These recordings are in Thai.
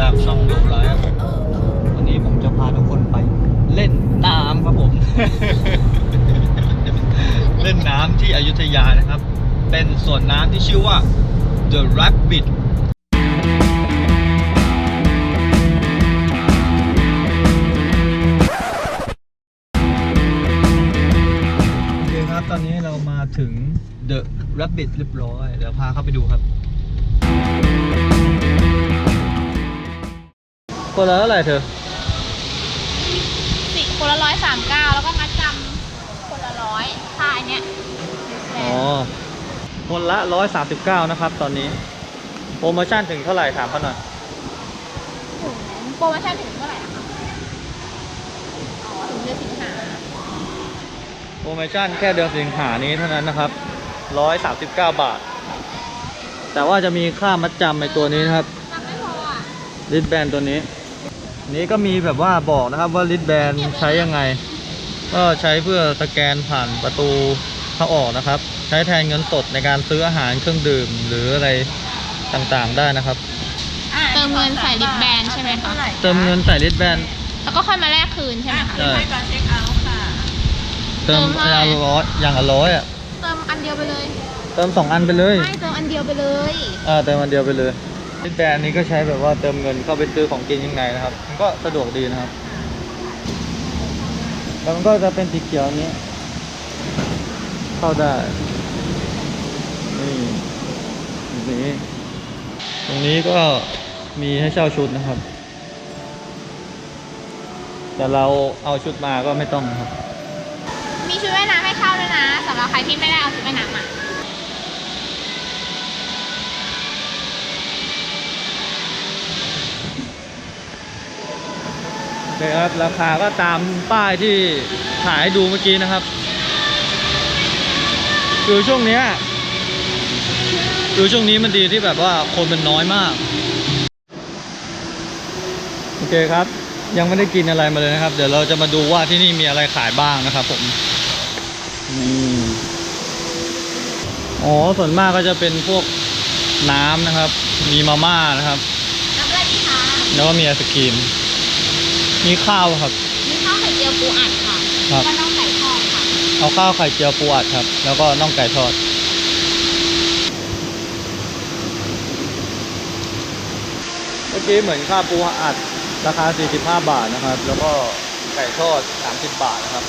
ตามช่องโยไลฟ์วันนี้ผมจะพาทุกคนไปเล่นน้ำครับผม เล่นน้ำที่อยุธยานะครับ เป็นสวนน้ำที่ชื่อว่า The Rabbit โอเคครับ ตอนนี้เรามาถึง The Rabbit เรียบร้อย เดี๋ยวพาเข้าไปดูครับ คนละเท่าไหร่เธอสิคนละร้อยสามเก้าแล้วก็มัดจำคนละร้อยค่าอันเนี้ยอ๋อคนละ139นะครับ ตอนนี้ โปรโมชั่นถึงเท่าไหร่ถามเขาหน่อยถึงโปรโมชั่นถึงเท่าไหร่นะคะอ๋อถึงเดือนสิงหาโปรโมชั่นแค่เดือนสิงหานี้เท่านั้นนะครับ139บาท แต่ว่าจะมีค่ามัดจำในตัวนี้นะครับ จำไม่พออะลิดแบนตัวนี้ นี้ก็มีแบบว่าบอกนะครับว่าลิดแบนใช้ยังไง ก็ใช้เพื่อสแกนผ่านประตูเข้าออกนะครับ ใช้แทนเงินสดในการซื้ออาหารเครื่องดื่มหรืออะไรต่างๆได้นะครับ เติมเงินใส่ลิปแบนใช่ไหมคะ เติมเงินใส่ลิดแบนแล้วก็ค่อยมาแลกคืนใช่ไหมคะ ใช่ให้การเช็คเอาท์ค่ะ เติมเติมเท่าไหร่อย่างละร้อยอย่างละร้อยอะ เติมอันเดียวไปเลย เติมสองอันไปเลย ไม่เติมอันเดียวไปเลย อ่าเติมอันเดียวไปเลย ลิดแบนนี้ก็ใช้แบบว่าเติมเงินเข้าไปซื้อของกินยังไงนะครับ มันก็สะดวกดีนะครับ แล้วมันก็จะเป็นสีเขียวอย่างนี้ เข้าได้ นี่ตรงนี้ ตรงนี้ก็มีให้เช่าชุดนะครับ แต่เราเอาชุดมาก็ไม่ต้องครับ มีชุดว่ายน้ำให้เช่าด้วยนะสำหรับใครที่ไม่ได้เอาชุดว่ายน้ำมา เลยครับ ราคาก็ตามป้ายที่ถ่ายให้ดูเมื่อกี้นะครับ คือช่วงเนี้ยคือช่วงนี้มันดีที่แบบว่าคนมันน้อยมาก โอเคครับ ยังไม่ได้กินอะไรมาเลยนะครับ เดี๋ยวเราจะมาดูว่าที่นี่มีอะไรขายบ้างนะครับผมนี่อ๋อส่วนมากก็จะเป็นพวกน้ำนะครับ มีมาม่านะครับน้ำอะไรดีคะแล้วก็มีไอศกรีม มีข้าวครับ มีข้าวไข่เจียวปูอัดค่ะครับแล้วก็น่องไก่ทอดค่ะ เอาข้าวไข่เจียวปูอัดครับ แล้วก็น่องไก่ทอด เมื่อกี้เหมือนข้าวปูอัดราคา 45 บาทนะครับ แล้วก็ไก่ทอด 30 บาทนะครับ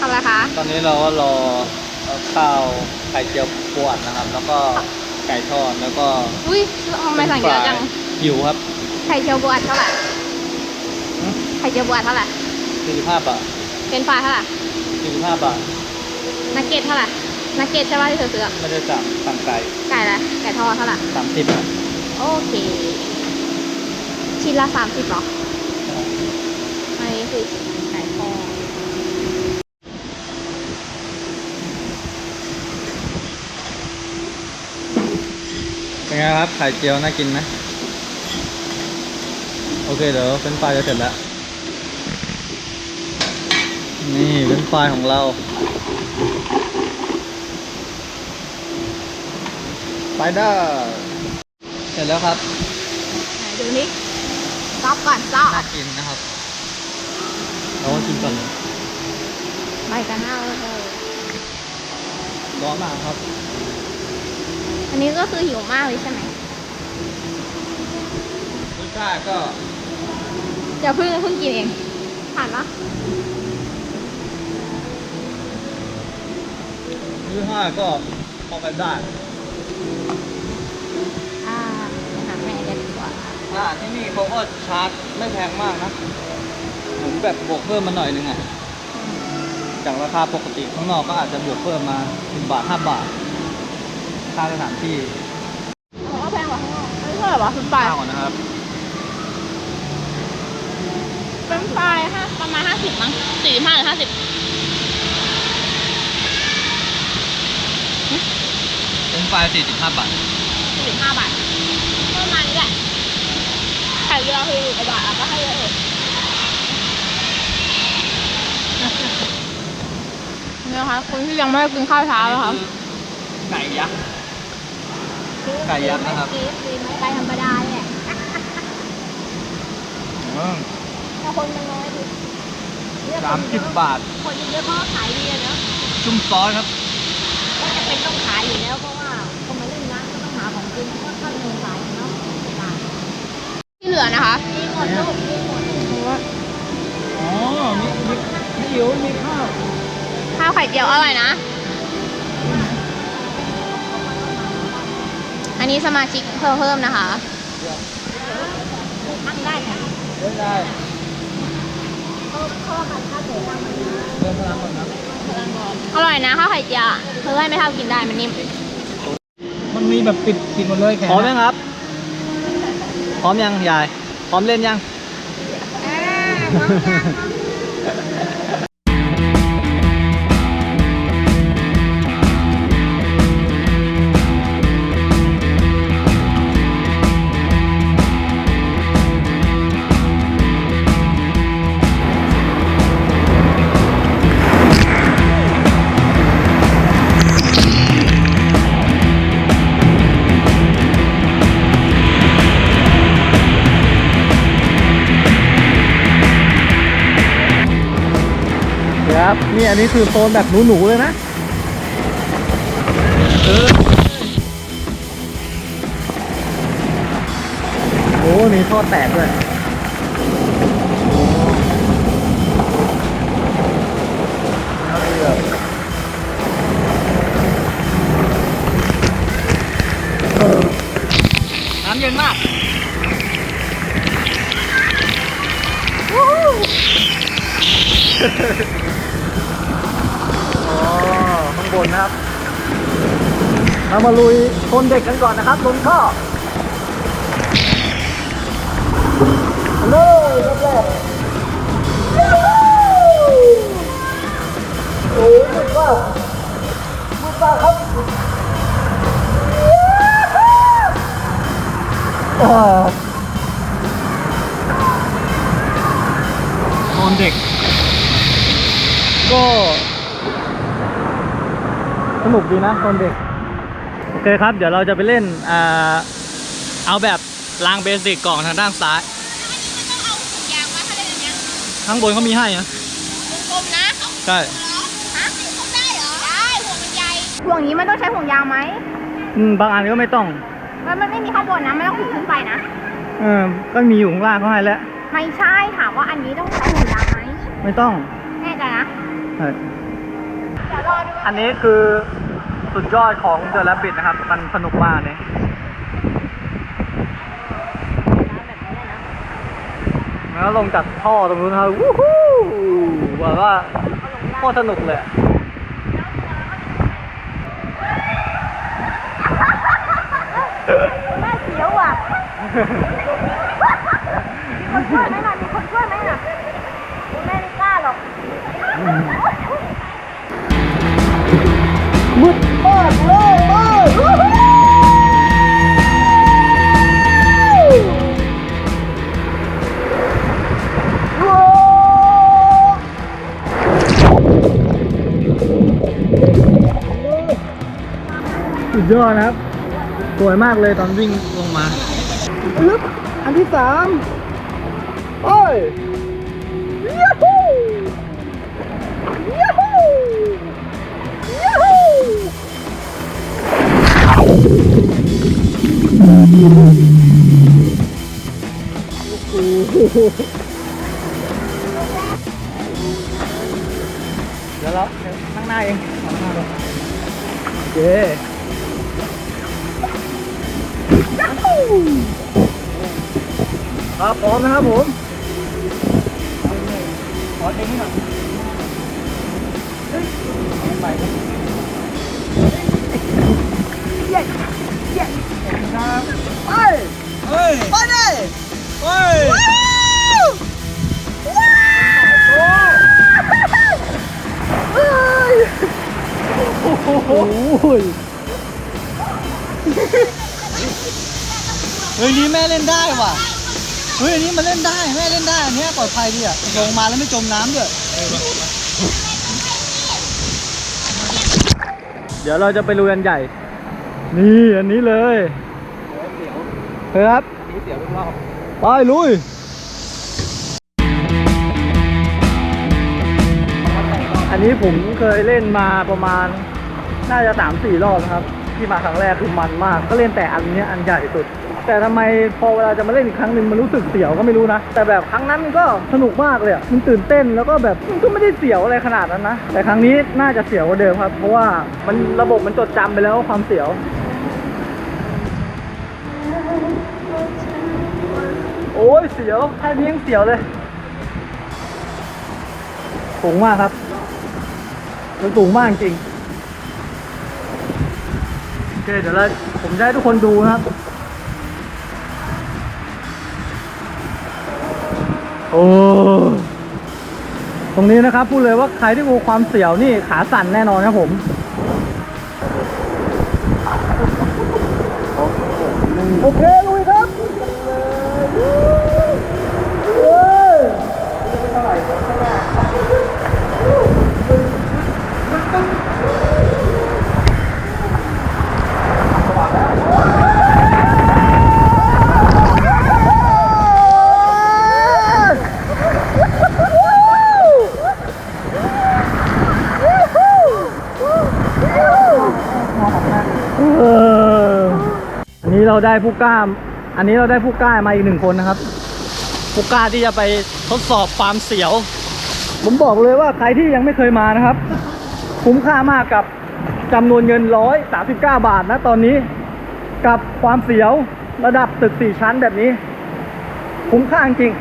ทำอะไรคะ ตอนนี้เราก็รอข้าวไข่เจียวปูอัดนะครับ แล้วก็ ไก่ทอดแล้วก็อุ้ยทำไมสั่งเยอะจังหิวครับ ไข่เจียวปูอัดเท่าไหร่ ไข่เจียวปูอัดเท่าไหร่45บาทเป็นปลาเท่าไหร่45บาทนักเก็ตเท่าไหร่นักเก็ตใช่ป่ะที่เธอซื้ออะไม่ได้สั่งสั่งไก่ ไก่อะไร ไก่ทอดเท่าไหร่30ครับโอเค ชิ้นละสามสิบหรออันนี้คือไก่ทอด เป็น ไงครับไข่เจียวน่ากินไหมโอเคเดี๋ยวเป็นไฟรายจะเสร็จแล้ว นี่เป็นไฟรายของเรา ไปเด้อเสร็จแล้วครับไหนดูนี่ซอบก่อนซอบน่ากินนะครับ เราก็กินก่อนเลยใบกันหน้าเลยร้อนมากครับ อันนี้ก็คือหิวมากเลยใช่ไหมรสชาติก็เดี๋ยวเพิ่งเพิ่งกินเอง ผ่านปะรสชาติก็พอกันได้อ่าไปหาแม่กันดีกว่าอ่าที่นี่เขาก็ชาร์จไม่แพงมากนะเหมือนแบบบวกเพิ่มมาหน่อยนึงอะจากราคาปกติข้างนอกก็อาจจะบวกเพิ่มมาสิบบาทห้าบาท ค่าสถานที่อ๋อแพงกว่าข้างนอกอันนี้เท่าไหร่วะเป็นปลายค่าก่อนนะครับ เป็นปลายห้าประมาณห้าสิบมั้งสี่สิบห้าหรือห้าสิบเป็นไฟสี่สิบห้าบาท สี่สิบห้าบาทประมาณนี้แหละไข่เรือคืออยู่กว่าบาทอะก็ให้เยอะเลยนี่นะคะคนที่ยังไม่ได้กินข้าวเช้าแล้วค่ะไก่ยักษ์ ไก่ยักษ์นะครับ ไก่ธรรมดาเนี่ยแต่คนมันน้อยดิสามสิบบาท คนเยอะเพราะว่าขายดีอะเนาะจุ่มซอสครับ ก็จะเป็นต้องขายอยู่แล้วเพราะว่าคนมาเล่นน้ำก็ต้องหาของกินเพราะว่าถ้าเงินขายเนาะที่เหลือนะคะมีหมดลูกมีหมดอ๋อ มีมีมีอิ๋วมีข้าว ข้าวไข่เจียวอร่อยนะ นนี้สมาชิกเพิ่มเพิ่มนะคะ นั่งได้ค่ะเล่นได้เขาเขาผัดข้าวเสร็จแล้วมันเริ่มพลังก่อนนะอร่อยนะข้าวไข่เจียวอะเพื่อให้ไม่เท่ากินได้มันนิ่มมันมีแบบปิดปิดหมดเลยแขนพร้อมยังครับ พร้อมยังยาย พร้อมเล่นยัง ครับ นี่อันนี้คือโซนแบบหนูๆเลยนะเออโอ้มีท่อแตกด้วยเอาเรือน้ำเย็นมากอ๋อข้างบนนะครับ เรามาลุยโซนเด็กกันก่อนนะครับลงท่อเลยรอบแรกโอ้ยมืดมากมืดมากครับโซนเด็ก ก็ นุกดีนะตอนเด็ก โอเคครับ เดี๋ยวเราจะไปเล่นอ่าเอาแบบรางเบสิกก่อนทางด้านซ้ายต้องเอาถุงยางมาถ้าเล่นอย่างเงี้ยข้างบนเขามีให้นะกลมๆนะใช่ฮะเขาได้เหรอได้ห่วงมันใหญ่ห่วงนี้มันต้องใช้ห่วงยางไหม อืม บางอันก็ไม่ต้อง มันมันไม่มีข้างบนนะไม่ต้องถือขึ้นไปนะ เออ ก็มีอยู่ข้างล่างเขาให้แล้ว ไม่ใช่ถามว่าอันนี้ต้องใช้ห่วงยางไหม ไม่ต้อง แน่ใจนะ ใช่เดี๋ยวร อันนี้คือสุดยอดของเดอะแรบบิทนะครับ มันสนุกมากเนี่ยแล้วลงจากท่อตรงนู้นนะครับวู้ฮู้แบบว่าโคตรสนุกเลยอะแม่เสียวอะ มีคนช่วยไหมล่ะ มีคนช่วยไหมล่ะ แม่ไม่กล้าหรอก สุดยอดนะครับ สวยมากเลยตอนวิ่งลงมาลึบอันที่สามโอ้ย เดี๋ยวเราข้างหน้าเองข้างหน้าเลยโอเคครับพร้อมนะครับผม โอ้โหเฮ้ยนี่แม่เล่นได้ว่ะ เฮ้ยอันนี้มันเล่นได้แม่เล่นได้อันเนี้ยปลอดภัยดีอะลงมาแล้วไม่จมน้ำด้วยเดี๋ยวเราจะไปลุยกันใหญ่ นี่อันนี้เลยเฮ้ยครับนี่เสียวทุกรอบไปลุยอันนี้ผมเคยเล่นมาประมาณ น่าจะสามสี่รอบนะครับ ที่มาครั้งแรกคือมันมาก ก็เล่นแต่อันเนี้ยอันใหญ่สุด แต่ทำไมพอเวลาจะมาเล่นอีกครั้งหนึ่งมันรู้สึกเสียวก็ไม่รู้นะ แต่แบบครั้งนั้นมันก็สนุกมากเลยมันตื่นเต้นแล้วก็แบบมันก็ไม่ได้เสียวอะไรขนาดนั้นนะ แต่ครั้งนี้น่าจะเสียวกว่าเดิมครับ เพราะว่ามันระบบมันจดจำไปแล้วความเสียวโอ้ยเสียวแค่นี้ยังเสียวเลยสูงมากครับ มันสูงมากจริง คเดี๋ยวเราผมจะให้ทุกคนดูนะครับ โอ้ตรงนี้นะครับพูดเลยว่าใครที่กลัวความเสียวนี่ขาสั่นแน่นอนครับผมโอเค นนี้เราได้ผู้กล้ามอันนี้เราได้ผู้กล้ามาอีกหนึ่งคนนะครับ ผู้กล้าที่จะไปทดสอบความเสียว ผมบอกเลยว่าใครที่ยังไม่เคยมานะครับ คุ้มค่ามากกับจำนวนเงินร้อยสาสิบเก้าบาทนะตอนนี้ กับความเสียวระดับตึกสี่ชั้นแบบนี้ คุ้มค่าจริง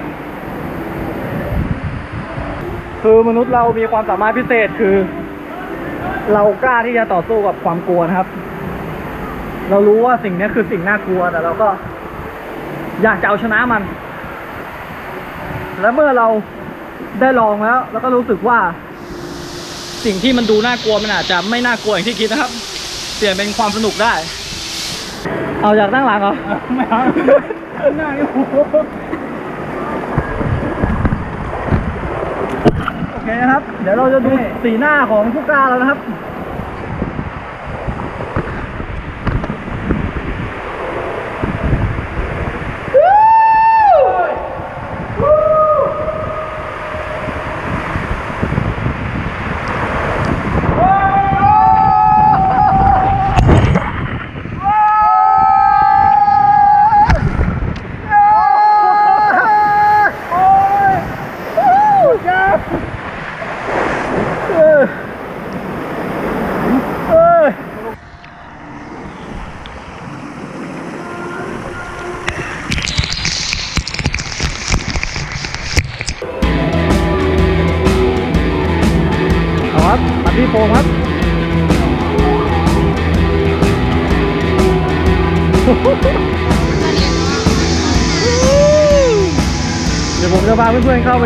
คือมนุษย์เรามีความสามารถพิเศษคือ เรากล้าที่จะต่อสู้กับความกลัวนะครับ เรารู้ว่าสิ่งนี้คือสิ่งน่ากลัวแต่เราก็อยากจะเอาชนะมัน และเมื่อเราได้ลองแล้วแล้วก็รู้สึกว่า สิ่งที่มันดูน่ากลัวมันอาจจะไม่น่ากลัวอย่างที่คิดนะครับ เปลี่ยนเป็นความสนุกได้ เอาอยากนั่งหลังเหรอไม่เอาหน้านี่โอ้โหโอเคนะครับ เดี๋ยวเราจะดูสีหน้าของผู้กล้าแล้วนะครับ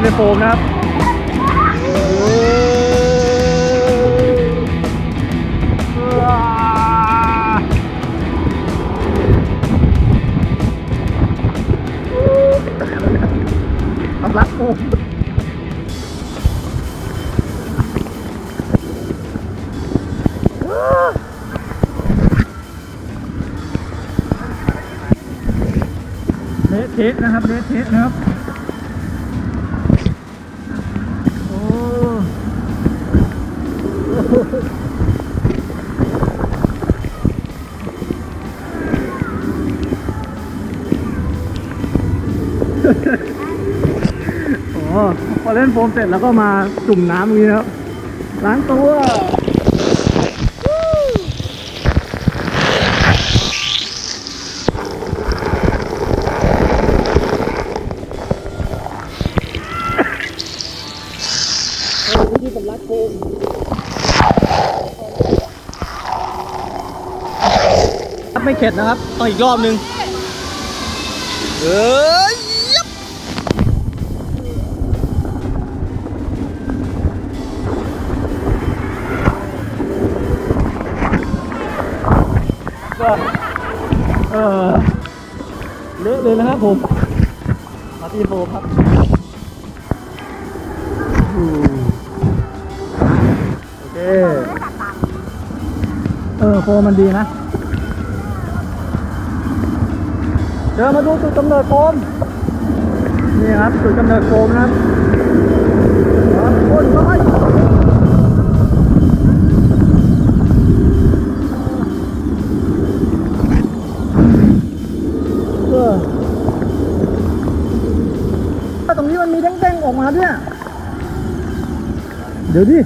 เพื่อนๆเข้าไปในโฟมนะครับ พอเล่นโฟมเสร็จแล้วก็มาจุ่มน้ำอย่างนี้นะครับล้างตัววิธีสำลักโฟมไม่เข็ดนะครับต้องอีกรอบนึงเอ้ย ก็เออเละเลยนะครับผมมาตีโฟครับโอเคเออโฟมันดีนะเดี๋ยวมาดูจุดกำเนิดโฟมนี่ครับจุดกำเนิดโฟมนะครับโคตร้อย เดี๋ยวดิ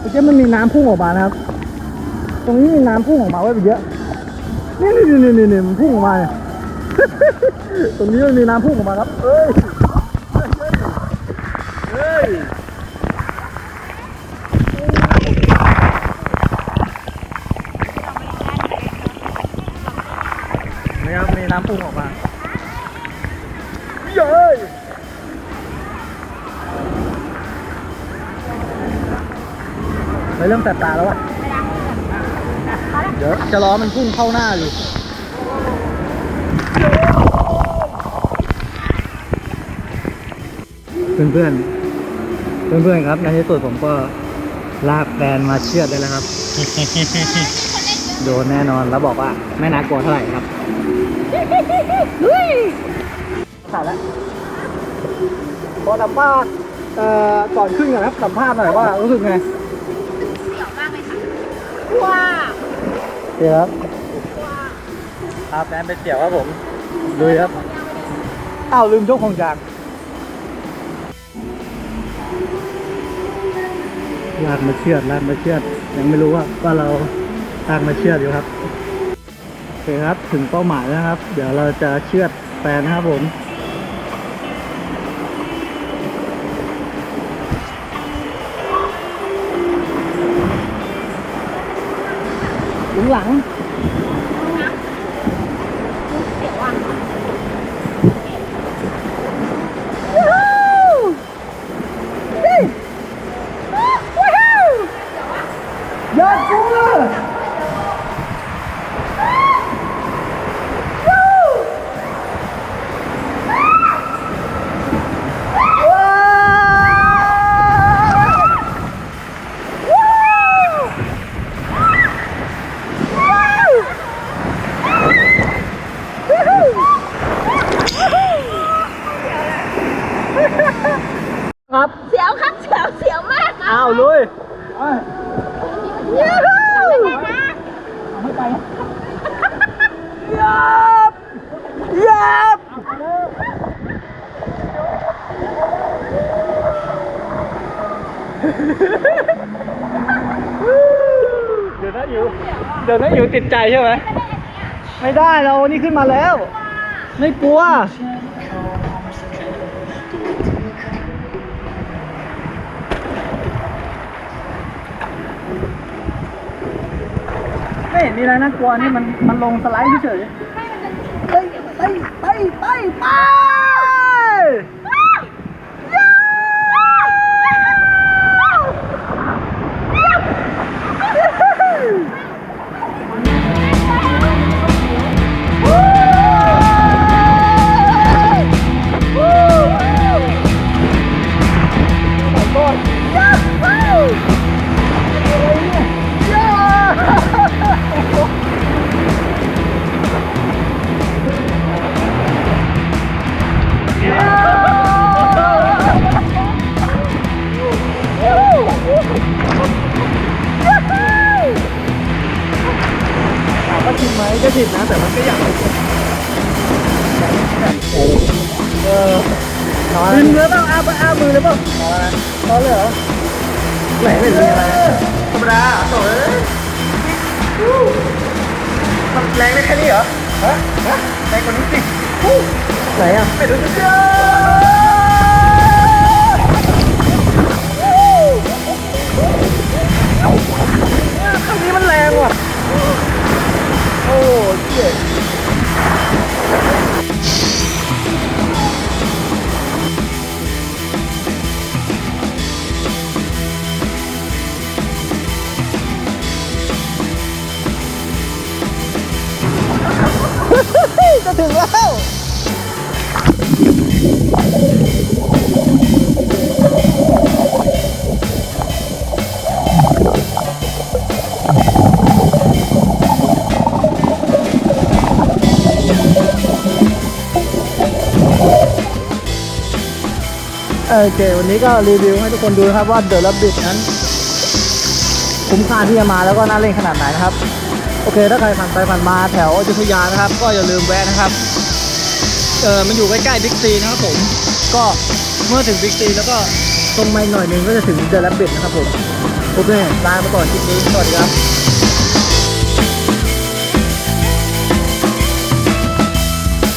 เมื่อกี้มันมีน้ำพุ่งออกมานะครับ ตรงนี้มีน้ำพุ่งออกมาไว้เยอะนี่นี่นี่นี่นี่มันพุ่งออกมาเนี่ยตรงนี้มันมีน้ำพุ่งออกมาครับ เอ้ยเฮ้ยนี่ครับมีน้ำพุ่งออกมา ริ่มแสบตาแล้วอะเดี๋ยวจะล้อมันพุ่งเข้าหน้าอยู่เพื่อนเพื่อนเพื่อนเพื่อนครับในที่สุดผมก็ลากแฟนมาเชือดได้แล้วครับ โดนแน่นอนแล้วบอกว่าไม่น่ากลัวเท่าไหร่ครับขาดแล้วพอสัมภาษณ์เอ่อก่อนขึ้นกันครับสัมภาษณ์หน่อยว่ารู้สึกไง ดี๋ยวครับพาแฟนไปเสี่ยวครับผมลุยครับอ้าวลืมยกของยางลากมาเชือดลากมาเชือด ยังไม่รู้ว่าว่าเราลากมาเชือดอยู่ครับโอเคครับถึงเป้าหมายแล้วครับ เดี๋ยวเราจะเชือดแฟนนะครับผม ห เดี๋ยวนะอยู่ติดใจใช่ไหมไม่ได้เรานี่ขึ้นมาแล้ว ไม่กลัวไม่เห็นมีอะไรน่ากลัวนี่มันมันลงสไลด์เฉยไปไปไปไปไป ฮะฮะแรงกว่านี้สิไหนอะไม่รู้จะเจอครั้งนี้มันแรงว่ะ โอ้เจ็บ ถึงแล้วโอเค วันนี้ก็รีวิวให้ทุกคนดูนะครับว่าเดอะรับบิทนั้น คุ้มค่าที่จะมาแล้วก็น่าเล่นขนาดไหนนะครับ โอเค ถ้าใครผ่านไปผ่านมาแถวอยุธยานะครับ ก็อย่าลืมแวะนะครับ เออมันอยู่ใกล้ๆบิ๊กซีนะครับผม ก็เมื่อถึงบิ๊กซีแล้วก็ตรงไปหน่อยนึงก็จะถึงเดอะ b บบิดนะครับผม โอเคลาไปก่อนคลิปนี้ สวัสดีครับ